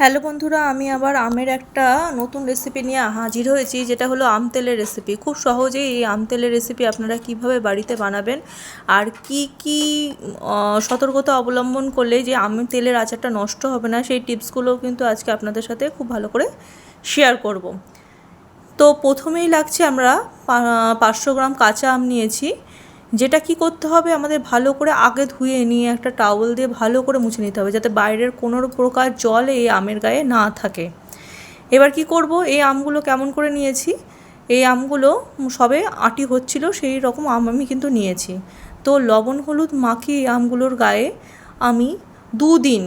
Hello বন্ধুরা, আমি আবার আমের একটা নতুন রেসিপি নিয়ে হাজির হয়েছি, যেটা হলো আম তেলের রেসিপি খুব সহজেই এই আম তেলের রেসিপি আপনারা কীভাবে বাড়িতে বানাবেন আর কি কি সতর্কতা অবলম্বন করলে যে আম তেলের আচারটা নষ্ট হবে না, সেই টিপসগুলো কিন্তু আজকে আপনাদের সাথে খুব ভালো করে শেয়ার করব। তো প্রথমেই লাগছে আমরা পাঁচশো গ্রাম কাঁচা আম নিয়েছি। যেটা কি করতে হবে, আমাদের ভালো করে আগে ধুয়ে নিয়ে একটা টাওয়েল দিয়ে ভালো করে মুছে নিতে হবে যাতে বাইরের কোনো প্রকার জল এই আমের গায়ে না থাকে। এবার কি করব, এই আমগুলো কেমন করে নিয়েছি? এই আমগুলো সবে আটি হচ্ছিল, সেই রকম আম আমি কিন্তু নিয়েছি। তো লবণ হলুদ মাখিয়ে এই আমগুলোর গায়ে আমি দুদিন,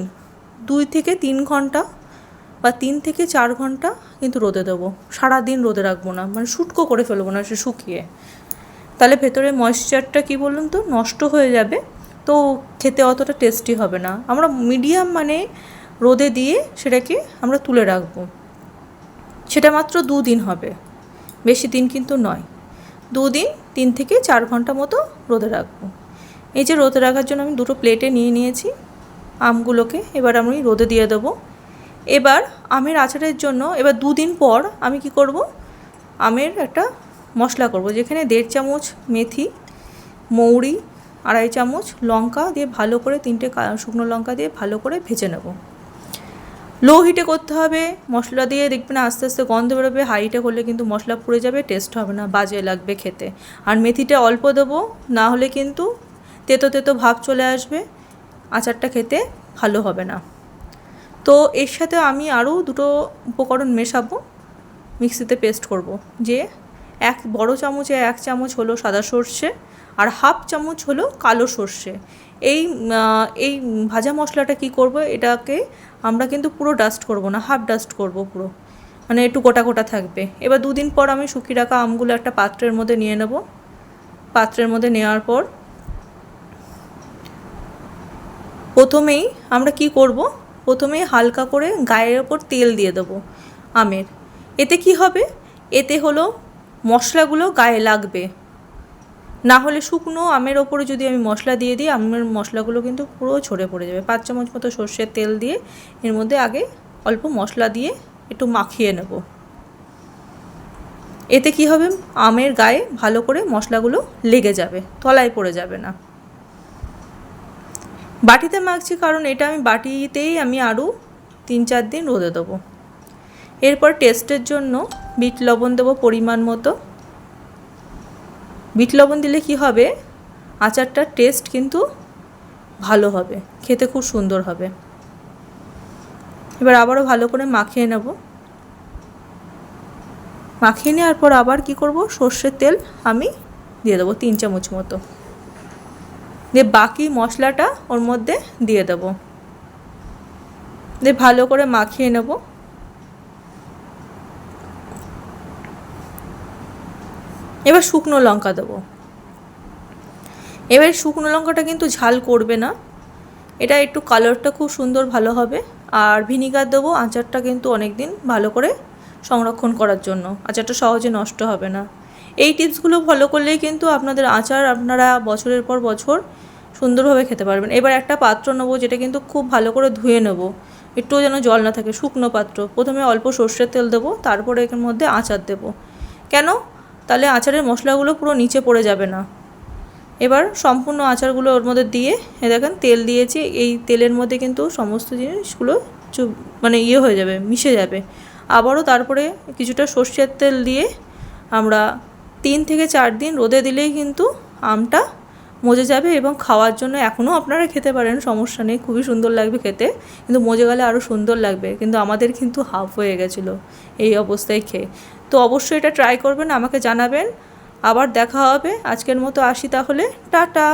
দুই থেকে তিন ঘণ্টা বা তিন থেকে চার ঘণ্টা কিন্তু রোদে দেবো। সারাদিন রোদে রাখব না মানে শুটকো করে ফেলব না, সে শুকিয়ে। তাহলে ভেতরে ময়েশ্চারটা কী বলুন তো? নষ্ট হয়ে যাবে, তো খেতে অতটা টেস্টি হবে না। আমরা মিডিয়াম মানে রোদে দিয়ে সেটাকে আমরা তুলে রাখব। সেটা মাত্র দুদিন হবে। বেশি দিন কিন্তু নয়। দুদিন, তিন থেকে চার ঘণ্টা মতো রোদে রাখব। এই যে রোদে রাখার জন্য আমি দুটো প্লেটে নিয়ে নিয়েছি। আমগুলোকে এবার আমি রোদে দিয়ে দেবো। এবার আমের আচারের জন্য এবার দুদিন পর আমি কি করব? আমের একটা মশলা করব। যেখানে দেড় চামচ মেথি, মৌরি, আড়াই চামচ লঙ্কা দিয়ে ভালো করে তিনটে শুকনো লঙ্কা দিয়ে ভালো করে ভেজে নেব। লো হিটে করতে হবে, মশলা দিয়ে দেখবেন আস্তে আস্তে গন্ধ বেরোবে হাই হিটে করলে কিন্তু মশলা পুড়ে যাবে, টেস্ট হবে না, বাজে লাগবে খেতে। আর মেথিটা অল্প দেবো, না হলে কিন্তু তেতো তেতো ভাব চলে আসবে, আচারটা খেতে ভালো হবে না। তো এর সাথে আমি আরও দুটো উপকরণ মেশাবো, মিক্সিতে পেস্ট করব, যে এক বড় চামচে এক চামচ হলো সাদা সর্ষে আর হাফ চামচ হলো কালো সর্ষে। এই এই ভাজা মশলাটা কি করব? এটাকে আমরা কিন্তু পুরো ডাস্ট করব না হাফ ডাস্ট করব পুরো। মানে একটু গোটা গোটা থাকবে। এবার দুদিন পর আমি শুকিয়ে রাখা আমগুলো একটা পাত্রের মধ্যে নিয়ে নেব। পাত্রের মধ্যে নেওয়ার পর প্রথমেই আমরা কি করব? প্রথমেই হালকা করে গায়ের ওপর তেল দিয়ে দেবো আমের। এতে কি হবে? এতে হলো মশলাগুলো গায়ে লাগবে। না হলে শুকনো আমের ওপরে যদি আমি মশলা দিয়ে দিই, আমের মশলাগুলো কিন্তু পুরো ঝরে পড়ে যাবে। পাঁচ চামচ মতো সর্ষের তেল দিয়ে এর মধ্যে আগে অল্প মশলা দিয়ে একটু মাখিয়ে নেব। এতে কি হবে? আমের গায়ে ভালো করে মশলাগুলো লেগে যাবে, তলায় পড়ে যাবে না। বাটিতে মাখছি কারণ এটা আমি বাটিতেই আমি আরও তিন চার দিন রোদে দেবো। এরপর টেস্টের জন্য বিট লবণ দেবো পরিমাণ মতো। বিট লবণ দিলে কি হবে? আচারটার টেস্ট কিন্তু ভালো হবে, খেতে খুব সুন্দর হবে। এবার আবারও ভালো করে মাখিয়ে নেব। মাখিয়ে নেওয়ার পর আবার কি করব? সর্ষের তেল আমি দিয়ে দেবো তিন চামচ মতো। দিয়ে বাকি মশলাটা ওর মধ্যে দিয়ে দেবো। দিয়ে ভালো করে মাখিয়ে নেব। এবার শুকনো লঙ্কা দেবো। এবার শুকনো লঙ্কাটা কিন্তু ঝাল করবে না। এটা একটু কালারটা খুব সুন্দর ভালো হবে। আর ভিনিগার দেবো আচারটা কিন্তু অনেক দিন ভালো করে সংরক্ষণ করার জন্য। আচারটা সহজে নষ্ট হবে না। এই টিপসগুলো ফলো করলেই কিন্তু আপনাদের আচার আপনারা বছরের পর বছর সুন্দরভাবে খেতে পারবেন। এবার একটা পাত্র নেব যেটা কিন্তু খুব ভালো করে ধুয়ে নেব। একটুও যেন জল না থাকে, শুকনো পাত্র। প্রথমে অল্প সর্ষের তেল দেবো, তারপরে এর মধ্যে আচার দেবো। কেন? তাহলে আচারের মশলাগুলো পুরো নিচে পড়ে যাবে না। এবার সম্পূর্ণ আচারগুলো ওর মধ্যে দিয়ে এ দেখেন, তেল দিয়েছি, এই তেলের মধ্যে কিন্তু সমস্ত জিনিসগুলো চুপ মানে ইয়ে হয়ে যাবে, মিশে যাবে। আবারও তারপরে কিছুটা সর্ষের তেল দিয়ে আমরা তিন থেকে চার দিন রোদে দিলেই কিন্তু আমটা মজে যাবে এবং খাওয়ার জন্য এখনও আপনারা খেতে পারেন, সমস্যা নেই, খুবই সুন্দর লাগবে খেতে। কিন্তু মজে গেলে আরও সুন্দর লাগবে, কিন্তু আমাদের কিন্তু হাফ হয়ে গেছিল এই অবস্থায় খেয়ে। তো অবশ্যই এটা ট্রাই করবেন, আমাকে জানাবেন। আবার দেখা হবে। আজকের মতো আসি তাহলে। টাটা!